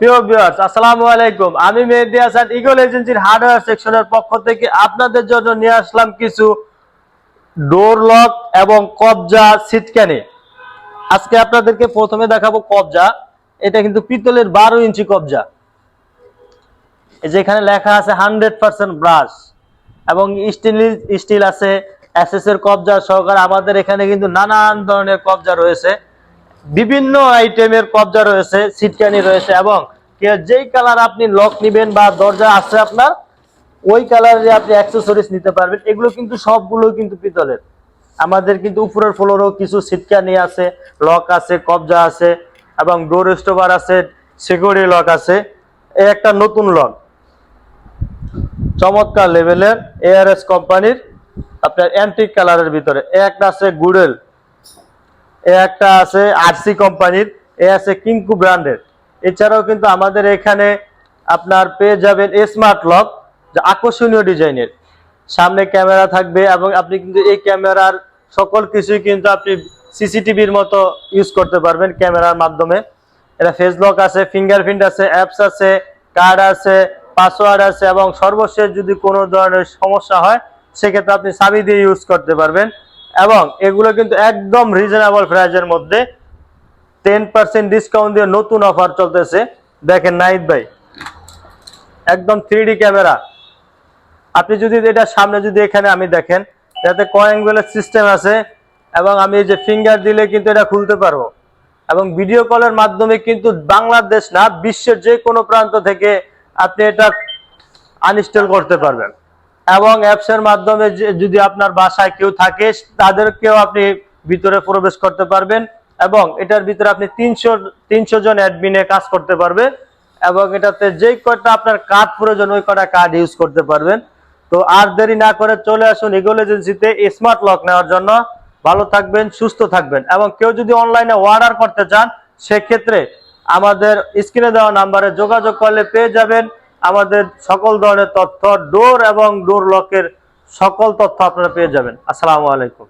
আসসালামু আলাইকুম। আমি মেহেদি হাসান ইগল এজেন্সির হার্ডওয়্যার সেকশনের পক্ষ থেকে আপনাদের জন্য নিয়ে আসলাম কিছু ডোর লক এবং কবজা সিটকানি আজকে আপনাদেরকে প্রথমে দেখাবো কবজা। এটা কিন্তু পিতলের বারো ইঞ্চি কবজা। এই যে এখানে লেখা আছে হান্ড্রেড পার্সেন্ট ব্রাশ এবং স্টিল স্টিল আছে এসএস এর কবজা সহকারে আমাদের এখানে কিন্তু নানান ধরনের কবজা রয়েছে। বিভিন্ন আইটেমের কবজা রয়েছে সিটকানি রয়েছে এবং যেই কালার আপনি লক নিবেন বা দরজা আছে আপনার, ওই কালারে আপনি অ্যাক্সেসরিজ নিতে পারবেন। এগুলো কিন্তু সবগুলো কিন্তু পিতলের। আমাদের কিন্তু উপরের ফ্লোরও কিছু সিটকানি আছে লক আছে, কবজা আছে এবং ডোর স্টোভার আছে সিকিউরিটি লক আছে। এ একটা নতুন লক চমৎকার লেভেলের এআরএস কোম্পানির আপনার অ্যান্টিক কালারের ভিতরে। একটা আছে গুডেল। এ একটা আছে আরসি কোম্পানির, এ আছে কিঙ্কু ব্র্যান্ডের এছাড়াও কিন্তু আমাদের এখানে আপনার পেয়ে যাবেন স্মার্ট লক যা আকর্ষণীয় ডিজাইনের। সামনে ক্যামেরা থাকবে এবং আপনি কিন্তু এই ক্যামেরার সকল কিছুই কিন্তু আপনি সিসিটিভির মতো ইউজ করতে পারবেন ক্যামেরার মাধ্যমে। এটা ফেস লক আছে ফিঙ্গারপ্রিন্ট আছে অ্যাপস আছে কার্ড আছে পাসওয়ার্ড আছে এবং সর্বশেষ যদি কোনো ধরনের সমস্যা হয়, সেক্ষেত্রে আপনি চাবি দিয়ে ইউজ করতে পারবেন। এবং এগুলো কিন্তু একদম রিজনেবল প্রাইজের মধ্যে। টেন পার্সেন্ট ডিসকাউন্ট দিয়ে নতুন অফার চলতেছে। দেখেন নাইট ভাই, একদম থ্রি ক্যামেরা আপনি যদি এটা সামনে যদি এখানে আমি দেখেন যাতে কয়েঙ্গুলার সিস্টেম আছে এবং আমি যে ফিঙ্গার দিলে কিন্তু এটা খুলতে পারব। এবং ভিডিও কলের মাধ্যমে কিন্তু বাংলাদেশ না, বিশ্বের যে কোনো প্রান্ত থেকে আপনি এটা আনইনস্টল করতে পারবেন। এবং অ্যাপসের মাধ্যমে যদি আপনার বাসায় কেউ থাকে, তাদেরকেও আপনি ভিতরে প্রবেশ করতে পারবেন এবং এটার ভিতরে আপনি তিনশো তিনশো জন অ্যাডমিনে কাজ করতে পারবে এবং এটাতে যেই কটা আপনার কার্ড প্রয়োজন, ওই কটা কার্ড ইউজ করতে পারবেন। তো আর দেরি না করে চলে আসুন ইগল এজেন্সিতে স্মার্ট লক নেওয়ার জন্য। ভালো থাকবেন, সুস্থ থাকবেন এবং কেউ যদি অনলাইনে অর্ডার করতে চান, সেক্ষেত্রে আমাদের স্ক্রিনে দেওয়া নাম্বারে যোগাযোগ করলে পেয়ে যাবেন। আমাদের সকল ধরনের তথ্য, ডোর এবং ডোর লকের সকল তথ্য আপনারা পেয়ে যাবেন। আসসালামু আলাইকুম।